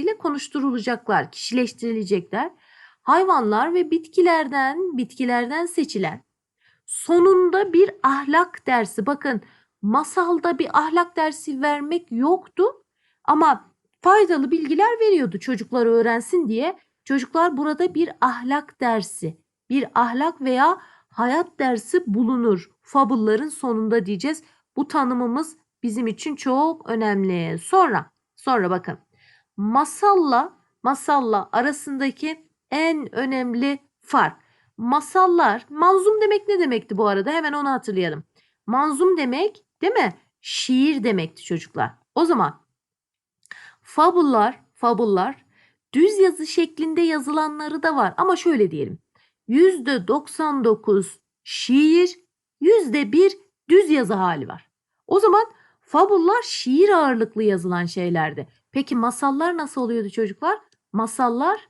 ile konuşturulacaklar, kişileştirilecekler. Hayvanlar ve bitkilerden, bitkilerden seçilen sonunda bir ahlak dersi. Bakın masalda bir ahlak dersi vermek yoktu ama faydalı bilgiler veriyordu çocuklar öğrensin diye. Çocuklar burada bir ahlak dersi, bir ahlak veya hayat dersi bulunur. Fabulların sonunda diyeceğiz. Bu tanımımız bizim için çok önemli. Sonra, sonra bakın. Masalla, masalla arasındaki en önemli fark. Masallar, manzum demek ne demekti bu arada? Hemen onu hatırlayalım. Manzum demek, değil mi? Şiir demekti çocuklar. O zaman fabullar, fabullar düz yazı şeklinde yazılanları da var. Ama şöyle diyelim. %99 şiir, %1 düz yazı hali var. O zaman fabullar şiir ağırlıklı yazılan şeylerdi. Peki masallar nasıl oluyordu çocuklar? Masallar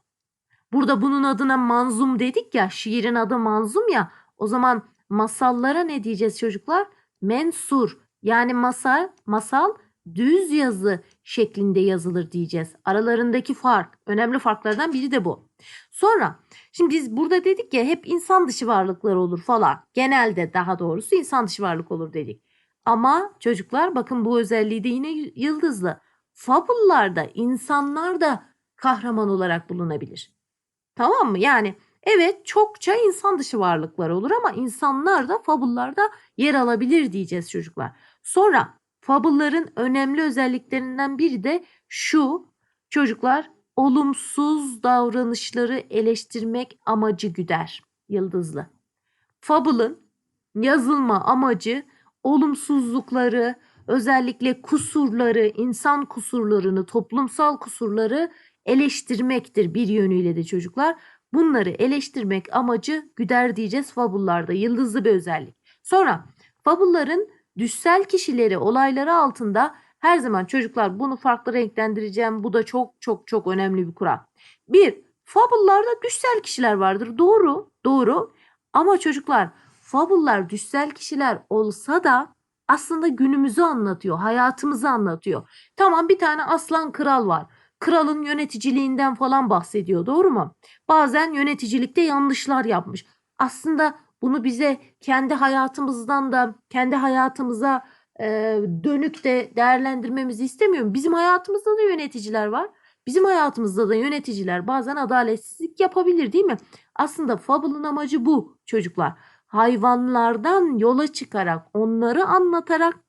burada bunun adına manzum dedik ya, şiirin adı manzum ya. O zaman masallara ne diyeceğiz çocuklar? Mensur. Yani masal, masal düz yazı şeklinde yazılır diyeceğiz. Aralarındaki fark, önemli farklardan biri de bu. Sonra şimdi biz burada dedik ya hep insan dışı varlıklar olur falan. Genelde daha doğrusu insan dışı varlık olur dedik. Ama çocuklar bakın bu özelliği de yine yıldızlı. Fabullarda insanlar da kahraman olarak bulunabilir. Tamam mı? Yani evet çokça insan dışı varlıklar olur ama insanlar da fabullarda yer alabilir diyeceğiz çocuklar. Sonra fabulların önemli özelliklerinden biri de şu çocuklar olumsuz davranışları eleştirmek amacı güder. Yıldızlı. Fabulun yazılma amacı olumsuzlukları, özellikle kusurları, insan kusurlarını, toplumsal kusurları eleştirmektir bir yönüyle de çocuklar. Bunları eleştirmek amacı güder diyeceğiz fabullarda. Yıldızlı bir özellik. Sonra fabulların düşsel kişileri, olayları altında her zaman çocuklar bunu farklı renklendireceğim. Bu da çok çok çok önemli bir kural. Bir, fabullarda düşsel kişiler vardır. Doğru, doğru. Ama çocuklar fabullar düşsel kişiler olsa da aslında günümüzü anlatıyor, hayatımızı anlatıyor. Tamam bir tane aslan kral var. Kralın yöneticiliğinden falan bahsediyor doğru mu? Bazen yöneticilikte yanlışlar yapmış. Aslında bunu bize kendi hayatımızdan da kendi hayatımıza e, dönük de değerlendirmemizi istemiyorum. Bizim hayatımızda da yöneticiler var. Bizim hayatımızda da yöneticiler bazen adaletsizlik yapabilir değil mi? Aslında Fable'ın amacı bu çocuklar. Hayvanlardan yola çıkarak, onları anlatarak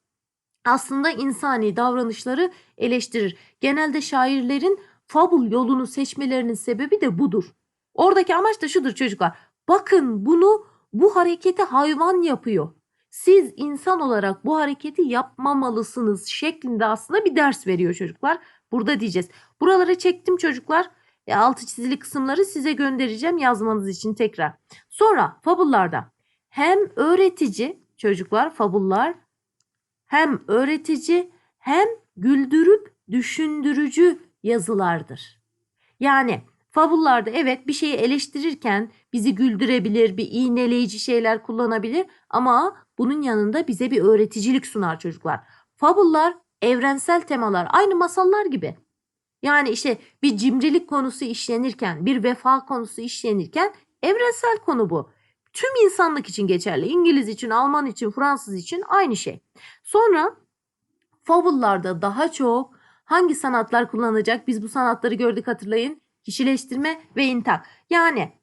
aslında insani davranışları eleştirir. Genelde şairlerin Fable yolunu seçmelerinin sebebi de budur. Oradaki amaç da şudur çocuklar. Bakın bunu bu hareketi hayvan yapıyor. Siz insan olarak bu hareketi yapmamalısınız şeklinde aslında bir ders veriyor çocuklar. Burada diyeceğiz. Buralara çektim çocuklar. E, altı çizili kısımları size göndereceğim yazmanız için tekrar. Sonra fabullarda hem öğretici çocuklar fabullar hem öğretici hem güldürüp düşündürücü yazılardır. Yani fabullarda evet bir şeyi eleştirirken bizi güldürebilir, bir iğneleyici şeyler kullanabilir ama bunun yanında bize bir öğreticilik sunar çocuklar. Fabullar evrensel temalar aynı masallar gibi. Yani işte bir cimrilik konusu işlenirken, bir vefa konusu işlenirken evrensel konu bu. Tüm insanlık için geçerli. İngiliz için, Alman için, Fransız için aynı şey. Sonra fabullarda daha çok hangi sanatlar kullanacak? Biz bu sanatları gördük hatırlayın. Kişileştirme ve intak. Yani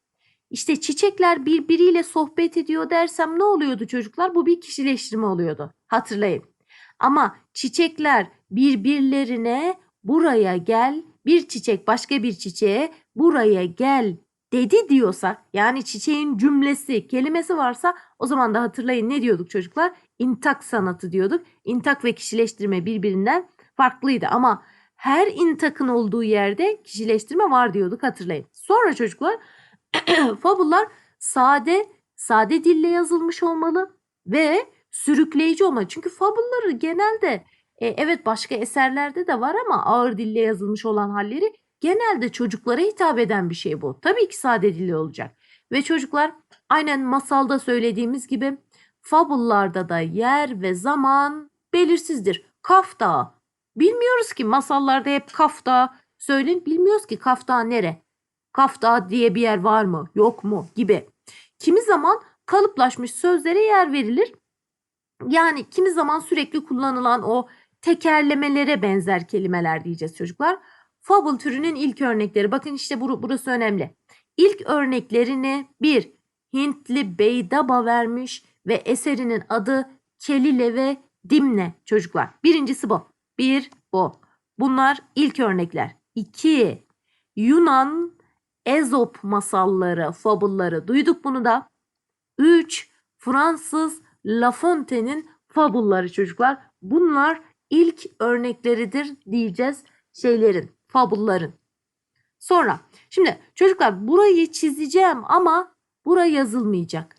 işte çiçekler birbiriyle sohbet ediyor dersem ne oluyordu çocuklar? Bu bir kişileştirme oluyordu. Hatırlayın. Ama çiçekler birbirlerine buraya gel, bir çiçek başka bir çiçeğe buraya gel dedi diyorsak yani çiçeğin cümlesi, kelimesi varsa o zaman da hatırlayın ne diyorduk çocuklar? İntak sanatı diyorduk. İntak ve kişileştirme birbirinden farklıydı ama her intakın olduğu yerde kişileştirme var diyorduk hatırlayın. Sonra çocuklar fabullar sade, sade dille yazılmış olmalı ve sürükleyici olmalı. Çünkü fabulları genelde e, evet başka eserlerde de var ama ağır dille yazılmış olan halleri genelde çocuklara hitap eden bir şey bu. Tabii ki sade dilli olacak. Ve çocuklar aynen masalda söylediğimiz gibi fabullarda da yer ve zaman belirsizdir. Kaf Dağı. Bilmiyoruz ki masallarda hep Kaf Dağı Söyleyin bilmiyoruz ki Kaf Dağı nere? Kaf Dağı diye bir yer var mı? Yok mu? Gibi. Kimi zaman kalıplaşmış sözlere yer verilir. Yani kimi zaman sürekli kullanılan o tekerlemelere benzer kelimeler diyeceğiz çocuklar. Fable türünün ilk örnekleri. Bakın işte bur- burası önemli. İlk örneklerini bir Hintli Beydaba vermiş ve eserinin adı Kelile ve Dimne çocuklar. Birincisi bu. Bir bu. Bunlar ilk örnekler. İki Yunan Ezop masalları, fabulları. Duyduk bunu da. Üç Fransız La Fontaine'in fabulları çocuklar. Bunlar ilk örnekleridir diyeceğiz şeylerin, fabulların. Sonra şimdi çocuklar burayı çizeceğim ama bura yazılmayacak.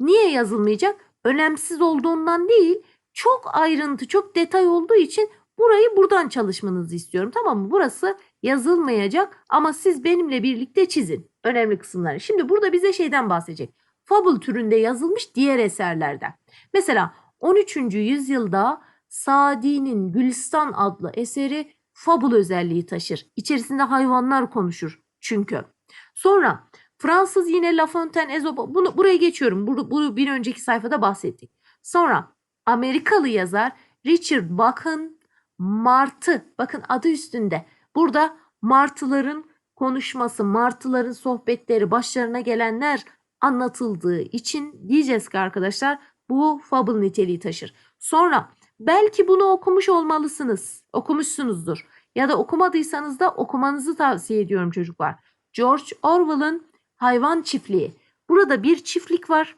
Niye yazılmayacak? Önemsiz olduğundan değil, çok ayrıntı, çok detay olduğu için burayı buradan çalışmanızı istiyorum. Tamam mı? Burası yazılmayacak ama siz benimle birlikte çizin önemli kısımları. Şimdi burada bize şeyden bahsedecek. Fable türünde yazılmış diğer eserlerden. Mesela 13. yüzyılda Sadi'nin Gülistan adlı eseri fable özelliği taşır. İçerisinde hayvanlar konuşur çünkü. Sonra Fransız yine La Fontaine, Ezopo bunu buraya geçiyorum. Bunu, bunu bir önceki sayfada bahsettik. Sonra Amerikalı yazar Richard Bach'ın Martı bakın adı üstünde. Burada martıların konuşması, martıların sohbetleri, başlarına gelenler anlatıldığı için diyeceğiz ki arkadaşlar bu fable niteliği taşır. Sonra belki bunu okumuş olmalısınız. Okumuşsunuzdur. Ya da okumadıysanız da okumanızı tavsiye ediyorum çocuklar. George Orwell'ın Hayvan Çiftliği. Burada bir çiftlik var.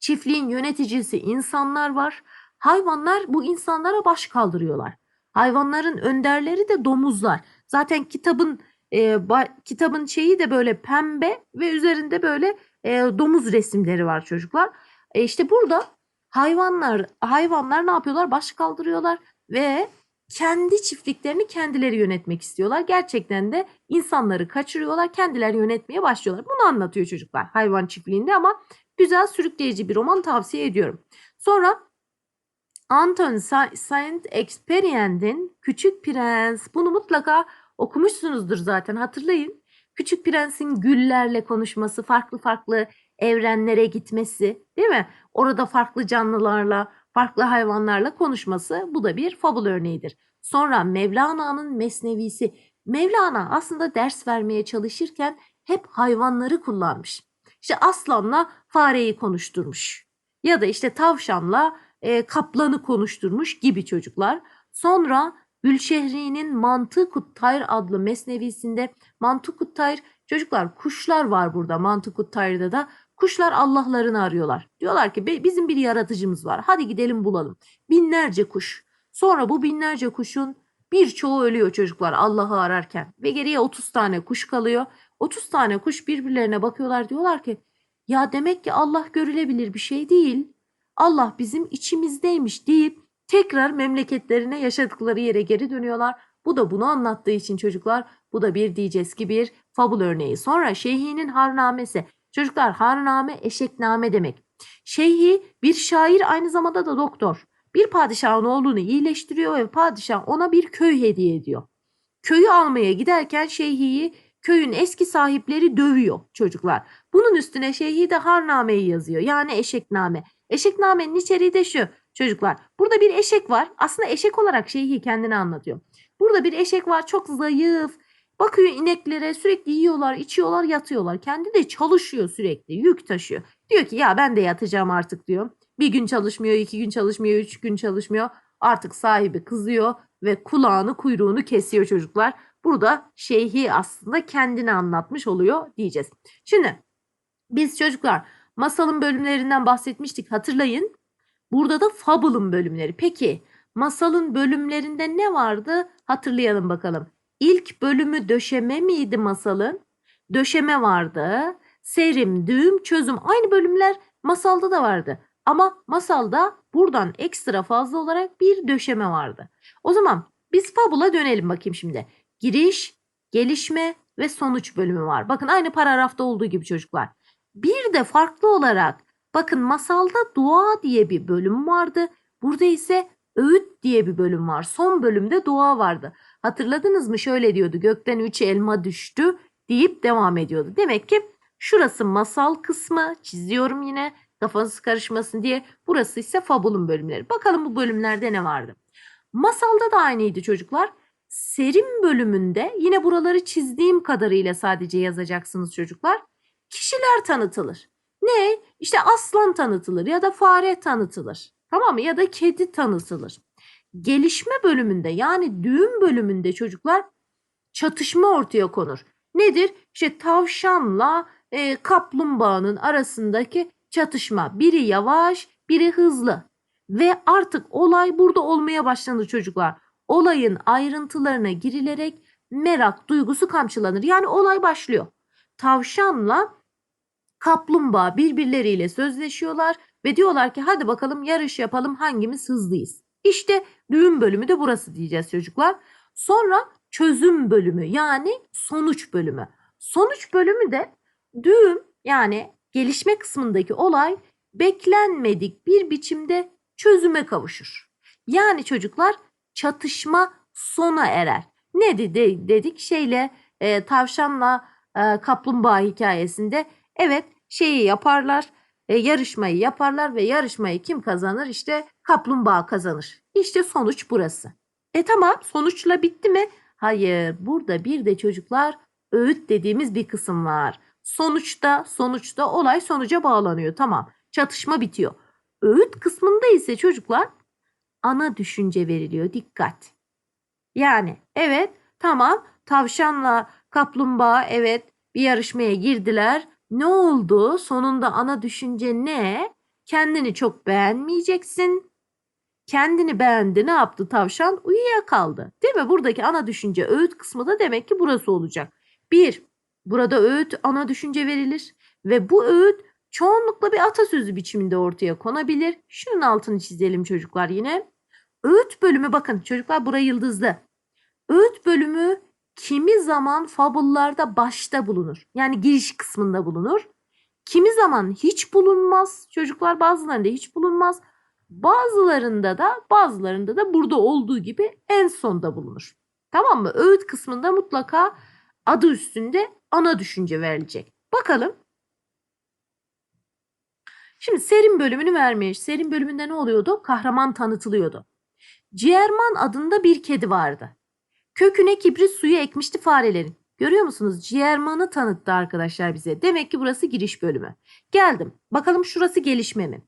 Çiftliğin yöneticisi insanlar var. Hayvanlar bu insanlara baş kaldırıyorlar. Hayvanların önderleri de domuzlar. Zaten kitabın e, ba- kitabın şeyi de böyle pembe ve üzerinde böyle e, domuz resimleri var çocuklar. E işte burada hayvanlar hayvanlar ne yapıyorlar? Baş kaldırıyorlar ve kendi çiftliklerini kendileri yönetmek istiyorlar. Gerçekten de insanları kaçırıyorlar, kendileri yönetmeye başlıyorlar. Bunu anlatıyor çocuklar hayvan çiftliğinde ama güzel sürükleyici bir roman tavsiye ediyorum. Sonra Anton Saint-Exupéry'nin Küçük Prens. Bunu mutlaka okumuşsunuzdur zaten hatırlayın. Küçük Prens'in güllerle konuşması, farklı farklı evrenlere gitmesi, değil mi? Orada farklı canlılarla, farklı hayvanlarla konuşması bu da bir fabul örneğidir. Sonra Mevlana'nın Mesnevisi. Mevlana aslında ders vermeye çalışırken hep hayvanları kullanmış. İşte aslanla fareyi konuşturmuş. Ya da işte tavşanla e, kaplanı konuşturmuş gibi çocuklar. Sonra Gülşehri'nin Mantıkut Tayr adlı mesnevisinde Mantıkut Tayr çocuklar kuşlar var burada Mantıkut Tayr'da da kuşlar Allah'larını arıyorlar. Diyorlar ki "Be- bizim bir yaratıcımız var hadi gidelim bulalım. Binlerce kuş. Sonra bu binlerce kuşun birçoğu ölüyor çocuklar Allah'ı ararken ve geriye 30 tane kuş kalıyor. 30 tane kuş birbirlerine bakıyorlar diyorlar ki ya demek ki Allah görülebilir bir şey değil. Allah bizim içimizdeymiş deyip tekrar memleketlerine yaşadıkları yere geri dönüyorlar. Bu da bunu anlattığı için çocuklar bu da bir diyeceğiz ki bir fabul örneği. Sonra Şeyhi'nin harnamesi. Çocuklar harname eşekname demek. Şeyhi bir şair aynı zamanda da doktor. Bir padişahın oğlunu iyileştiriyor ve padişah ona bir köy hediye ediyor. Köyü almaya giderken Şeyhi'yi köyün eski sahipleri dövüyor çocuklar. Bunun üstüne Şeyhi de harnameyi yazıyor. Yani eşekname. Eşeknamenin içeriği de şu çocuklar. Burada bir eşek var. Aslında eşek olarak Şeyhi kendini anlatıyor. Burada bir eşek var çok zayıf. Bakıyor ineklere sürekli yiyorlar, içiyorlar, yatıyorlar. Kendi de çalışıyor sürekli, yük taşıyor. Diyor ki ya ben de yatacağım artık diyor. Bir gün çalışmıyor, iki gün çalışmıyor, üç gün çalışmıyor. Artık sahibi kızıyor ve kulağını kuyruğunu kesiyor çocuklar. Burada şeyhi aslında kendini anlatmış oluyor diyeceğiz. Şimdi biz çocuklar masalın bölümlerinden bahsetmiştik hatırlayın. Burada da fable'ın bölümleri. Peki masalın bölümlerinde ne vardı? Hatırlayalım bakalım. İlk bölümü döşeme miydi masalın? Döşeme vardı. Serim, düğüm, çözüm. Aynı bölümler masalda da vardı. Ama masalda buradan ekstra fazla olarak bir döşeme vardı. O zaman biz fabula dönelim bakayım şimdi. Giriş, gelişme ve sonuç bölümü var. Bakın aynı paragrafta olduğu gibi çocuklar. Bir de farklı olarak bakın masalda dua diye bir bölüm vardı. Burada ise öğüt diye bir bölüm var. Son bölümde dua vardı. Hatırladınız mı? Şöyle diyordu. Gökten üç elma düştü deyip devam ediyordu. Demek ki şurası masal kısmı. Çiziyorum yine kafanız karışmasın diye. Burası ise fabulun bölümleri. Bakalım bu bölümlerde ne vardı? Masalda da aynıydı çocuklar. Serim bölümünde yine buraları çizdiğim kadarıyla sadece yazacaksınız çocuklar. Kişiler tanıtılır. Ne? İşte aslan tanıtılır ya da fare tanıtılır. Tamam mı? Ya da kedi tanıtılır. Gelişme bölümünde yani düğüm bölümünde çocuklar çatışma ortaya konur. Nedir? İşte tavşanla e, kaplumbağanın arasındaki çatışma. Biri yavaş, biri hızlı. Ve artık olay burada olmaya başlanır çocuklar. Olayın ayrıntılarına girilerek merak duygusu kamçılanır. Yani olay başlıyor. Tavşanla kaplumbağa birbirleriyle sözleşiyorlar ve diyorlar ki hadi bakalım yarış yapalım hangimiz hızlıyız. İşte düğüm bölümü de burası diyeceğiz çocuklar. Sonra çözüm bölümü yani sonuç bölümü. Sonuç bölümü de düğüm yani gelişme kısmındaki olay beklenmedik bir biçimde çözüme kavuşur. Yani çocuklar çatışma sona erer. Ne dedi dedik şeyle e, tavşanla e, kaplumbağa hikayesinde evet şeyi yaparlar e, yarışmayı yaparlar ve yarışmayı kim kazanır işte kaplumbağa kazanır. İşte sonuç burası. E tamam sonuçla bitti mi? Hayır burada bir de çocuklar öğüt dediğimiz bir kısım var. Sonuçta sonuçta olay sonuca bağlanıyor tamam çatışma bitiyor. Öğüt kısmında ise çocuklar ana düşünce veriliyor dikkat. Yani evet tamam tavşanla kaplumbağa evet bir yarışmaya girdiler. Ne oldu? Sonunda ana düşünce ne? Kendini çok beğenmeyeceksin. Kendini beğendi ne yaptı tavşan? Uyuyakaldı. Değil mi? Buradaki ana düşünce öğüt kısmı da demek ki burası olacak. Bir, burada öğüt ana düşünce verilir ve bu öğüt çoğunlukla bir atasözü biçiminde ortaya konabilir. Şunun altını çizelim çocuklar yine. Öğüt bölümü bakın çocuklar burayı yıldızlı. Öğüt bölümü kimi zaman fabullarda başta bulunur. Yani giriş kısmında bulunur. Kimi zaman hiç bulunmaz. Çocuklar bazılarında hiç bulunmaz. Bazılarında da bazılarında da burada olduğu gibi en sonda bulunur. Tamam mı? Öğüt kısmında mutlaka adı üstünde ana düşünce verilecek. Bakalım. Şimdi serim bölümünü vermiş. Serim bölümünde ne oluyordu? Kahraman tanıtılıyordu. Ciğerman adında bir kedi vardı. Köküne kibrit suyu ekmişti farelerin. Görüyor musunuz? Ciğermanı tanıttı arkadaşlar bize. Demek ki burası giriş bölümü. Geldim. Bakalım şurası gelişme mi?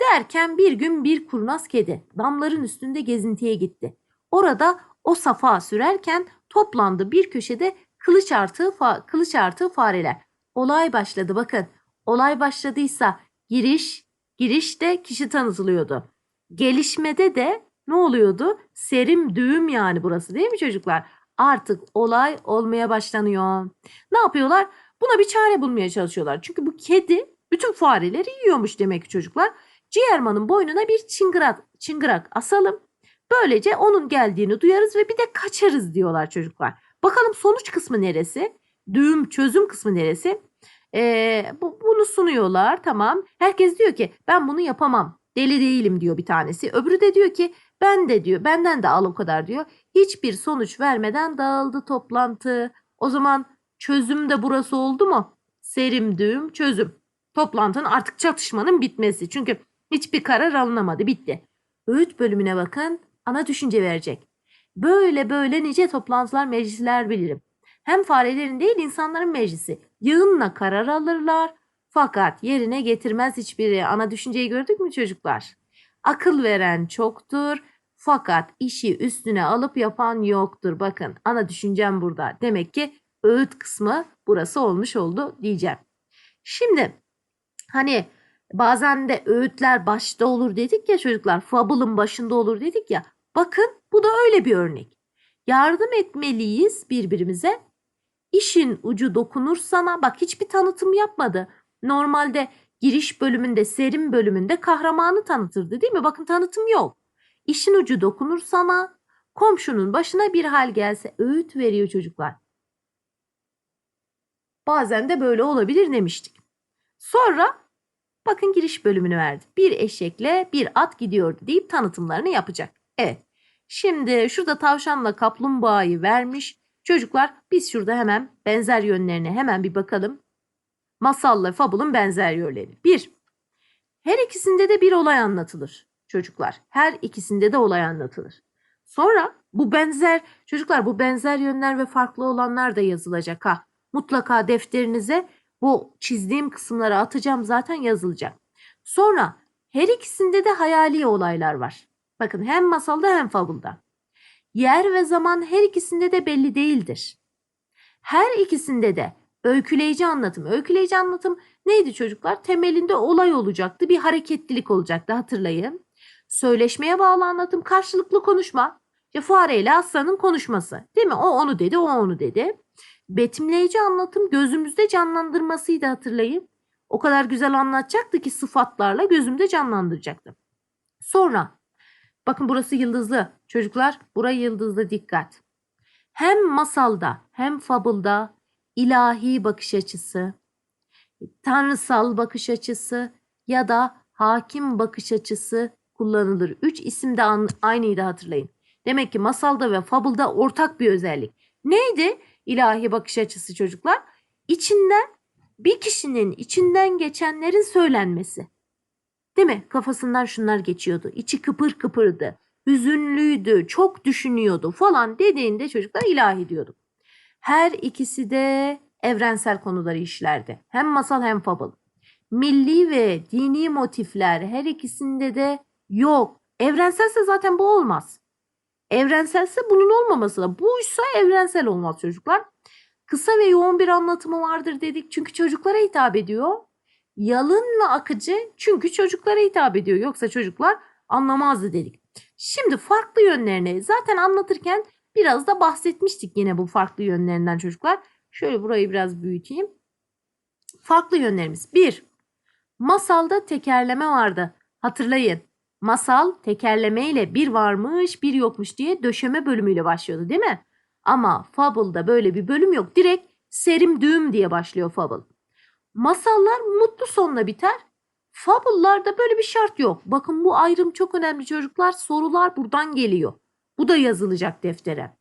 Derken bir gün bir kurnaz kedi damların üstünde gezintiye gitti. Orada o safa sürerken toplandı bir köşede kılıç artığı, kılıç artığı fareler. Olay başladı bakın. Olay başladıysa giriş, girişte kişi tanıtılıyordu. Gelişmede de ne oluyordu? Serim düğüm yani burası değil mi çocuklar? Artık olay olmaya başlanıyor. Ne yapıyorlar? Buna bir çare bulmaya çalışıyorlar. Çünkü bu kedi bütün fareleri yiyormuş demek ki çocuklar. Ciğermanın boynuna bir çıngırak, çıngırak asalım. Böylece onun geldiğini duyarız ve bir de kaçarız diyorlar çocuklar. Bakalım sonuç kısmı neresi? Düğüm çözüm kısmı neresi? Ee, bu, bunu sunuyorlar tamam. Herkes diyor ki ben bunu yapamam. Deli değilim diyor bir tanesi. Öbürü de diyor ki ben de diyor benden de al o kadar diyor. Hiçbir sonuç vermeden dağıldı toplantı. O zaman çözüm de burası oldu mu? Serim düğüm çözüm. Toplantının artık çatışmanın bitmesi. Çünkü hiçbir karar alınamadı bitti. Öğüt bölümüne bakın ana düşünce verecek. Böyle böyle nice toplantılar meclisler bilirim. Hem farelerin değil insanların meclisi. Yığınla karar alırlar. Fakat yerine getirmez hiçbiri. Ana düşünceyi gördük mü çocuklar? Akıl veren çoktur. Fakat işi üstüne alıp yapan yoktur. Bakın ana düşüncem burada. Demek ki öğüt kısmı burası olmuş oldu diyeceğim. Şimdi hani bazen de öğütler başta olur dedik ya çocuklar. Fable'ın başında olur dedik ya. Bakın bu da öyle bir örnek. Yardım etmeliyiz birbirimize. İşin ucu dokunur sana. Bak hiçbir tanıtım yapmadı. Normalde giriş bölümünde, serim bölümünde kahramanı tanıtırdı değil mi? Bakın tanıtım yok. İşin ucu dokunur sana. Komşunun başına bir hal gelse öğüt veriyor çocuklar. Bazen de böyle olabilir demiştik. Sonra bakın giriş bölümünü verdi. Bir eşekle bir at gidiyordu deyip tanıtımlarını yapacak. Evet. Şimdi şurada tavşanla kaplumbağayı vermiş. Çocuklar biz şurada hemen benzer yönlerine hemen bir bakalım. Masalla fabulun benzer yönleri. Bir, her ikisinde de bir olay anlatılır çocuklar. Her ikisinde de olay anlatılır. Sonra bu benzer çocuklar bu benzer yönler ve farklı olanlar da yazılacak ha. Mutlaka defterinize bu çizdiğim kısımları atacağım zaten yazılacak. Sonra her ikisinde de hayali olaylar var. Bakın hem masalda hem fabulda. Yer ve zaman her ikisinde de belli değildir. Her ikisinde de öyküleyici anlatım. Öyküleyici anlatım neydi çocuklar? Temelinde olay olacaktı, bir hareketlilik olacaktı hatırlayın. Söyleşmeye bağlı anlatım, karşılıklı konuşma. İşte fareyle aslanın konuşması. Değil mi? O onu dedi, o onu dedi. Betimleyici anlatım gözümüzde canlandırmasıydı hatırlayın. O kadar güzel anlatacaktı ki sıfatlarla gözümde canlandıracaktı. Sonra bakın burası yıldızlı. Çocuklar burayı yıldızlı dikkat. Hem masalda hem fabılda ilahi bakış açısı, tanrısal bakış açısı ya da hakim bakış açısı kullanılır. Üç isim de aynıydı hatırlayın. Demek ki masalda ve fabılda ortak bir özellik. Neydi ilahi bakış açısı çocuklar? İçinden bir kişinin içinden geçenlerin söylenmesi. Değil mi? Kafasından şunlar geçiyordu. İçi kıpır kıpırdı. Hüzünlüydü, çok düşünüyordu falan dediğinde çocuklar ilahi diyorduk. Her ikisi de evrensel konuları işlerdi. Hem masal hem fabıl. Milli ve dini motifler her ikisinde de yok. Evrenselse zaten bu olmaz. Evrenselse bunun olmaması da. Buysa evrensel olmaz çocuklar. Kısa ve yoğun bir anlatımı vardır dedik. Çünkü çocuklara hitap ediyor. Yalın ve akıcı çünkü çocuklara hitap ediyor. Yoksa çocuklar anlamazdı dedik. Şimdi farklı yönlerini zaten anlatırken biraz da bahsetmiştik yine bu farklı yönlerinden çocuklar. Şöyle burayı biraz büyüteyim. Farklı yönlerimiz. Bir, masalda tekerleme vardı. Hatırlayın. Masal tekerleme ile bir varmış bir yokmuş diye döşeme bölümüyle başlıyordu değil mi? Ama Fable'da böyle bir bölüm yok. Direkt serim düğüm diye başlıyor Fable. Masallar mutlu sonla biter. Fable'larda böyle bir şart yok. Bakın bu ayrım çok önemli çocuklar. Sorular buradan geliyor. Bu da yazılacak deftere.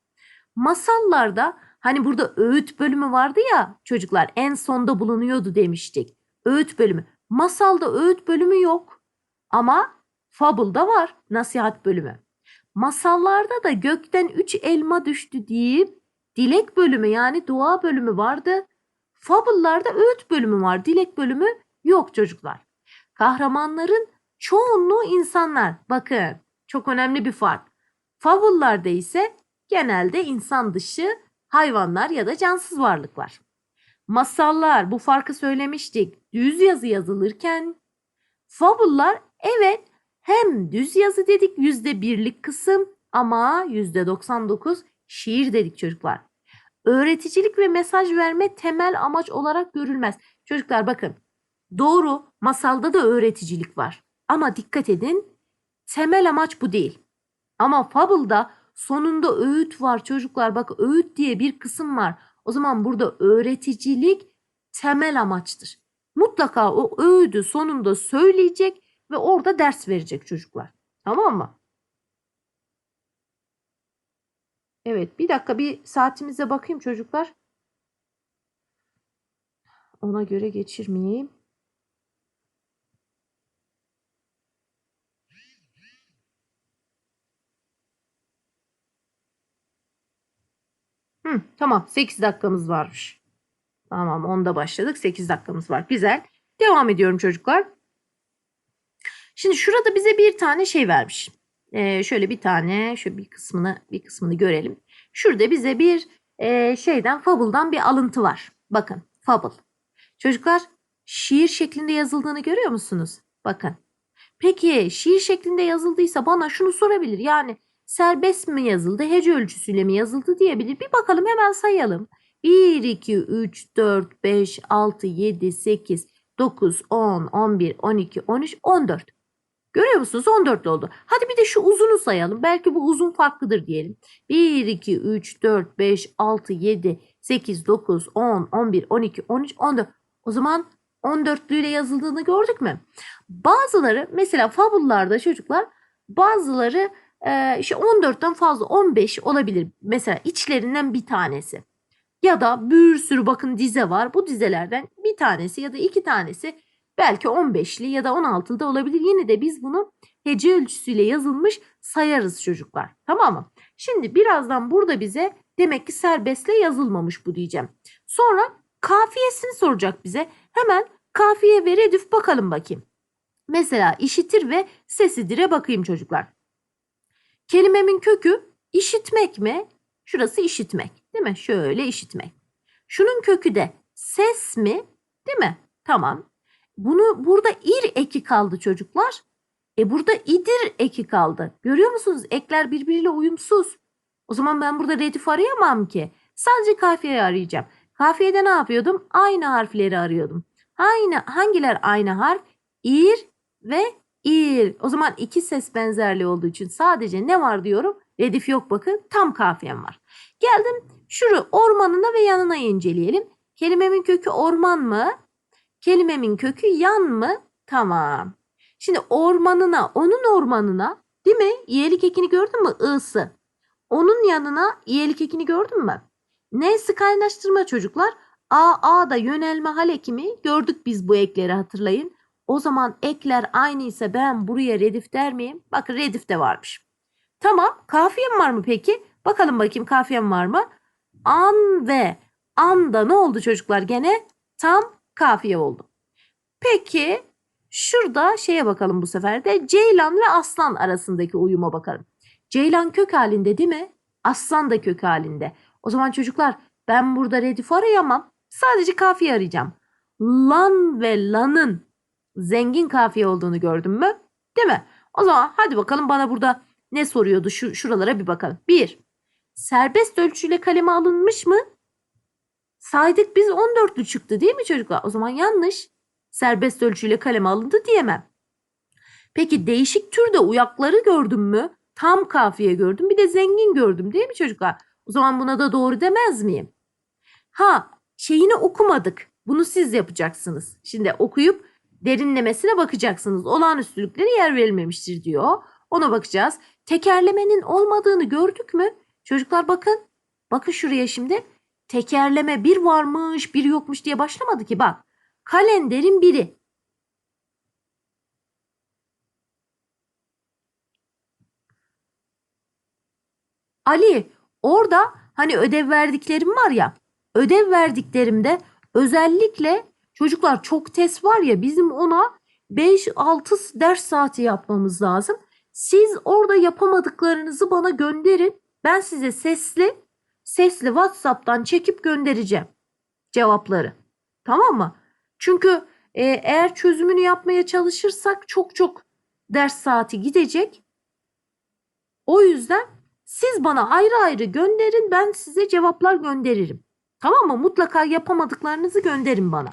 Masallarda hani burada öğüt bölümü vardı ya çocuklar en sonda bulunuyordu demiştik. Öğüt bölümü. Masalda öğüt bölümü yok. Ama Fable'da var nasihat bölümü. Masallarda da gökten üç elma düştü deyip dilek bölümü yani dua bölümü vardı. Fable'larda öğüt bölümü var. Dilek bölümü yok çocuklar. Kahramanların çoğunluğu insanlar. Bakın çok önemli bir fark. Fable'larda ise genelde insan dışı hayvanlar ya da cansız varlıklar. Masallar bu farkı söylemiştik. Düz yazı yazılırken fable'lar evet hem düz yazı dedik yüzde birlik kısım ama yüzde 99 şiir dedik çocuklar. Öğreticilik ve mesaj verme temel amaç olarak görülmez. Çocuklar bakın doğru masalda da öğreticilik var. Ama dikkat edin temel amaç bu değil. Ama Fable'da sonunda öğüt var çocuklar. Bak öğüt diye bir kısım var. O zaman burada öğreticilik temel amaçtır. Mutlaka o öğüdü sonunda söyleyecek ve orada ders verecek çocuklar. Tamam mı? Evet bir dakika bir saatimize bakayım çocuklar. Ona göre geçirmeyeyim. Hı, tamam 8 dakikamız varmış. Tamam onda başladık 8 dakikamız var. Güzel. Devam ediyorum çocuklar. Şimdi şurada bize bir tane şey vermiş. Ee, şöyle bir tane şöyle bir kısmını bir kısmını görelim. Şurada bize bir e, şeyden Fable'dan bir alıntı var. Bakın Fable. Çocuklar şiir şeklinde yazıldığını görüyor musunuz? Bakın. Peki şiir şeklinde yazıldıysa bana şunu sorabilir. Yani serbest mi yazıldı, hece ölçüsüyle mi yazıldı diyebilir. Bir bakalım hemen sayalım. 1, 2, 3, 4, 5, 6, 7, 8, 9, 10, 11, 12, 13, 14. Görüyor musunuz? 14 oldu. Hadi bir de şu uzunu sayalım. Belki bu uzun farklıdır diyelim. 1, 2, 3, 4, 5, 6, 7, 8, 9, 10, 11, 12, 13, 14. O zaman 14'lüyle yazıldığını gördük mü? Bazıları mesela fabullarda çocuklar bazıları e, işte 14'ten fazla 15 olabilir. Mesela içlerinden bir tanesi. Ya da bir sürü bakın dize var. Bu dizelerden bir tanesi ya da iki tanesi belki 15'li ya da 16'lı da olabilir. Yine de biz bunu hece ölçüsüyle yazılmış sayarız çocuklar. Tamam mı? Şimdi birazdan burada bize demek ki serbestle yazılmamış bu diyeceğim. Sonra kafiyesini soracak bize. Hemen kafiye ve redif bakalım bakayım. Mesela işitir ve sesidir'e bakayım çocuklar. Kelimemin kökü işitmek mi? Şurası işitmek değil mi? Şöyle işitmek. Şunun kökü de ses mi? Değil mi? Tamam. Bunu burada ir eki kaldı çocuklar. E burada idir eki kaldı. Görüyor musunuz? Ekler birbiriyle uyumsuz. O zaman ben burada redif arayamam ki. Sadece kafiyeyi arayacağım. Kafiyede ne yapıyordum? Aynı harfleri arıyordum. Aynı hangiler aynı harf? İr ve ir. O zaman iki ses benzerliği olduğu için sadece ne var diyorum? Redif yok bakın. Tam kafiyem var. Geldim şuru ormanına ve yanına inceleyelim. Kelimemin kökü orman mı? Kelimemin kökü yan mı? Tamam. Şimdi ormanına, onun ormanına değil mi? İyelik ekini gördün mü? I'sı. Onun yanına iyelik ekini gördün mü? N'si kaynaştırma çocuklar. A, A'da yönelme hal ekimi. Gördük biz bu ekleri hatırlayın. O zaman ekler aynıysa ben buraya redif der miyim? Bakın redif de varmış. Tamam. Kafiyem var mı peki? Bakalım bakayım kafiyem var mı? An ve anda ne oldu çocuklar gene? Tam kafiye oldu. Peki şurada şeye bakalım bu sefer de Ceylan ve Aslan arasındaki uyuma bakalım. Ceylan kök halinde değil mi? Aslan da kök halinde. O zaman çocuklar ben burada redif arayamam. Sadece kafiye arayacağım. Lan ve lanın zengin kafiye olduğunu gördün mü? Değil mi? O zaman hadi bakalım bana burada ne soruyordu? Şu, şuralara bir bakalım. Bir, serbest ölçüyle kaleme alınmış mı? Saydık biz 14'lü çıktı değil mi çocuklar? O zaman yanlış. Serbest ölçüyle kaleme alındı diyemem. Peki değişik türde uyakları gördüm mü? Tam kafiye gördüm. Bir de zengin gördüm değil mi çocuklar? O zaman buna da doğru demez miyim? Ha şeyini okumadık. Bunu siz yapacaksınız. Şimdi okuyup derinlemesine bakacaksınız. Olağanüstülüklere yer verilmemiştir diyor. Ona bakacağız. Tekerlemenin olmadığını gördük mü? Çocuklar bakın. Bakın şuraya şimdi. Tekerleme bir varmış bir yokmuş diye başlamadı ki bak. Kalenderin biri. Ali orada hani ödev verdiklerim var ya ödev verdiklerimde özellikle çocuklar çok test var ya bizim ona 5-6 ders saati yapmamız lazım. Siz orada yapamadıklarınızı bana gönderin. Ben size sesli sesli WhatsApp'tan çekip göndereceğim cevapları. Tamam mı? Çünkü e, eğer çözümünü yapmaya çalışırsak çok çok ders saati gidecek. O yüzden siz bana ayrı ayrı gönderin ben size cevaplar gönderirim. Tamam mı? Mutlaka yapamadıklarınızı gönderin bana.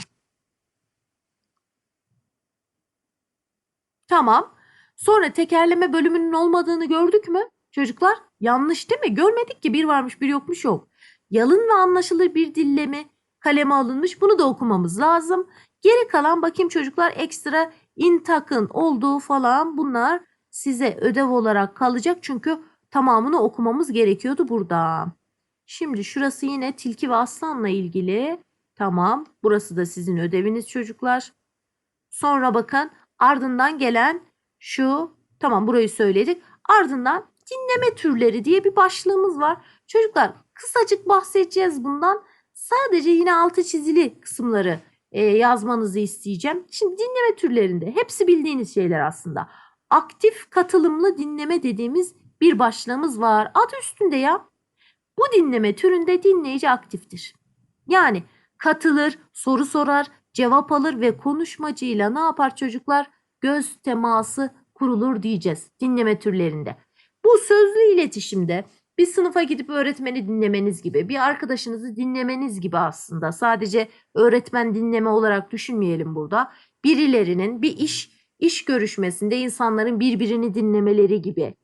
Tamam. Sonra tekerleme bölümünün olmadığını gördük mü? Çocuklar yanlış değil mi? Görmedik ki bir varmış bir yokmuş yok. Yalın ve anlaşılır bir dilleme kaleme alınmış. Bunu da okumamız lazım. Geri kalan bakayım çocuklar ekstra intakın olduğu falan bunlar size ödev olarak kalacak. Çünkü tamamını okumamız gerekiyordu burada. Şimdi şurası yine tilki ve aslanla ilgili. Tamam. Burası da sizin ödeviniz çocuklar. Sonra bakın ardından gelen şu tamam burayı söyledik. Ardından dinleme türleri diye bir başlığımız var. Çocuklar kısacık bahsedeceğiz bundan. Sadece yine altı çizili kısımları e, yazmanızı isteyeceğim. Şimdi dinleme türlerinde hepsi bildiğiniz şeyler aslında. Aktif katılımlı dinleme dediğimiz bir başlığımız var. Adı üstünde ya. Bu dinleme türünde dinleyici aktiftir. Yani katılır, soru sorar, cevap alır ve konuşmacıyla ne yapar çocuklar? Göz teması kurulur diyeceğiz dinleme türlerinde. Bu sözlü iletişimde bir sınıfa gidip öğretmeni dinlemeniz gibi, bir arkadaşınızı dinlemeniz gibi aslında. Sadece öğretmen dinleme olarak düşünmeyelim burada. Birilerinin bir iş iş görüşmesinde insanların birbirini dinlemeleri gibi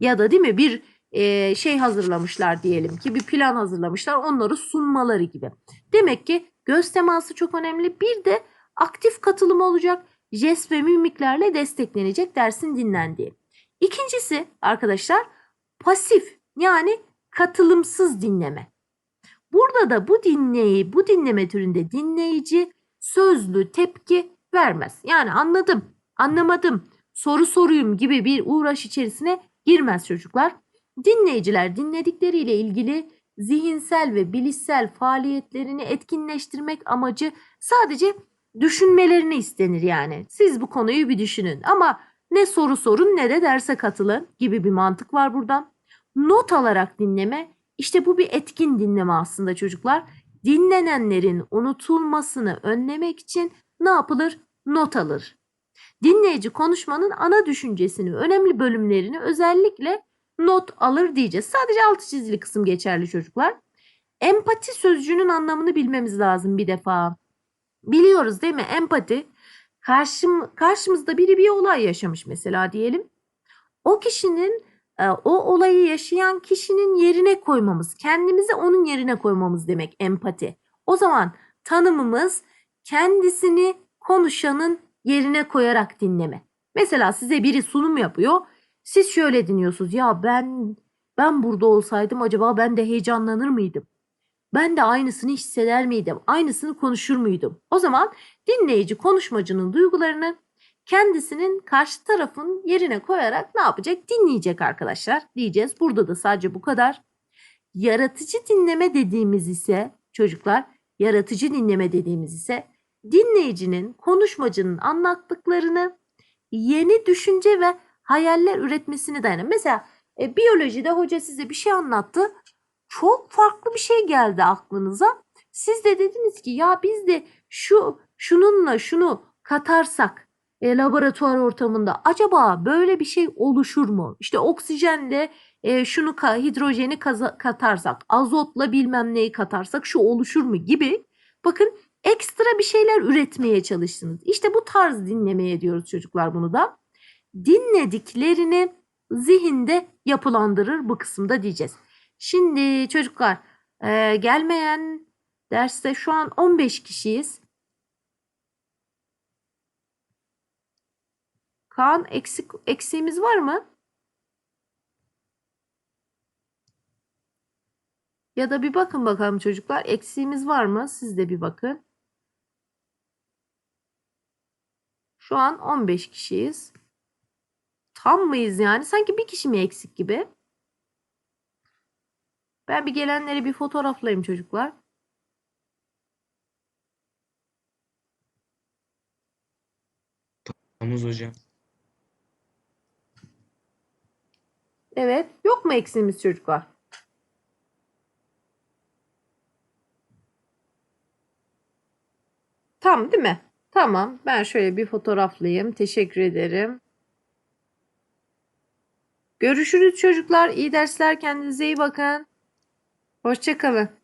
ya da değil mi bir e, şey hazırlamışlar diyelim ki bir plan hazırlamışlar onları sunmaları gibi. Demek ki göz teması çok önemli. Bir de aktif katılım olacak. Jest ve mimiklerle desteklenecek dersin dinlendiği. İkincisi arkadaşlar pasif yani katılımsız dinleme. Burada da bu dinleyi, bu dinleme türünde dinleyici sözlü tepki vermez. Yani anladım, anlamadım, soru soruyum gibi bir uğraş içerisine girmez çocuklar. Dinleyiciler dinledikleriyle ilgili zihinsel ve bilişsel faaliyetlerini etkinleştirmek amacı sadece düşünmelerini istenir yani. Siz bu konuyu bir düşünün ama ne soru sorun ne de derse katılın gibi bir mantık var buradan. Not alarak dinleme işte bu bir etkin dinleme aslında çocuklar. Dinlenenlerin unutulmasını önlemek için ne yapılır? Not alır. Dinleyici konuşmanın ana düşüncesini, önemli bölümlerini özellikle not alır diyeceğiz. Sadece altı çizili kısım geçerli çocuklar. Empati sözcüğünün anlamını bilmemiz lazım bir defa. Biliyoruz değil mi? Empati karşım, karşımızda biri bir olay yaşamış mesela diyelim. O kişinin e, o olayı yaşayan kişinin yerine koymamız, kendimizi onun yerine koymamız demek empati. O zaman tanımımız kendisini konuşanın yerine koyarak dinleme. Mesela size biri sunum yapıyor. Siz şöyle dinliyorsunuz. Ya ben ben burada olsaydım acaba ben de heyecanlanır mıydım? Ben de aynısını hisseder miydim? Aynısını konuşur muydum? O zaman dinleyici konuşmacının duygularını kendisinin karşı tarafın yerine koyarak ne yapacak? Dinleyecek arkadaşlar diyeceğiz. Burada da sadece bu kadar. Yaratıcı dinleme dediğimiz ise çocuklar yaratıcı dinleme dediğimiz ise dinleyicinin konuşmacının anlattıklarını yeni düşünce ve hayaller üretmesine dayanır. Mesela e, biyolojide hoca size bir şey anlattı. Çok farklı bir şey geldi aklınıza. Siz de dediniz ki ya biz de şu şununla şunu katarsak e, laboratuvar ortamında acaba böyle bir şey oluşur mu? İşte oksijenle e, şunu ka- hidrojeni kaza- katarsak, azotla bilmem neyi katarsak şu oluşur mu gibi. Bakın ekstra bir şeyler üretmeye çalıştınız. İşte bu tarz dinlemeye diyoruz çocuklar bunu da. Dinlediklerini zihinde yapılandırır bu kısımda diyeceğiz. Şimdi çocuklar e, gelmeyen derste şu an 15 kişiyiz. Kaan eksik eksiğimiz var mı? Ya da bir bakın bakalım çocuklar eksiğimiz var mı? Siz de bir bakın. Şu an 15 kişiyiz. Tam mıyız yani? Sanki bir kişi mi eksik gibi? Ben bir gelenleri bir fotoğraflayayım çocuklar. Tamam hocam. Evet. Yok mu eksiğimiz çocuklar? Tamam değil mi? Tamam. Ben şöyle bir fotoğraflayayım. Teşekkür ederim. Görüşürüz çocuklar. İyi dersler. Kendinize iyi bakın. Hoşça kalın.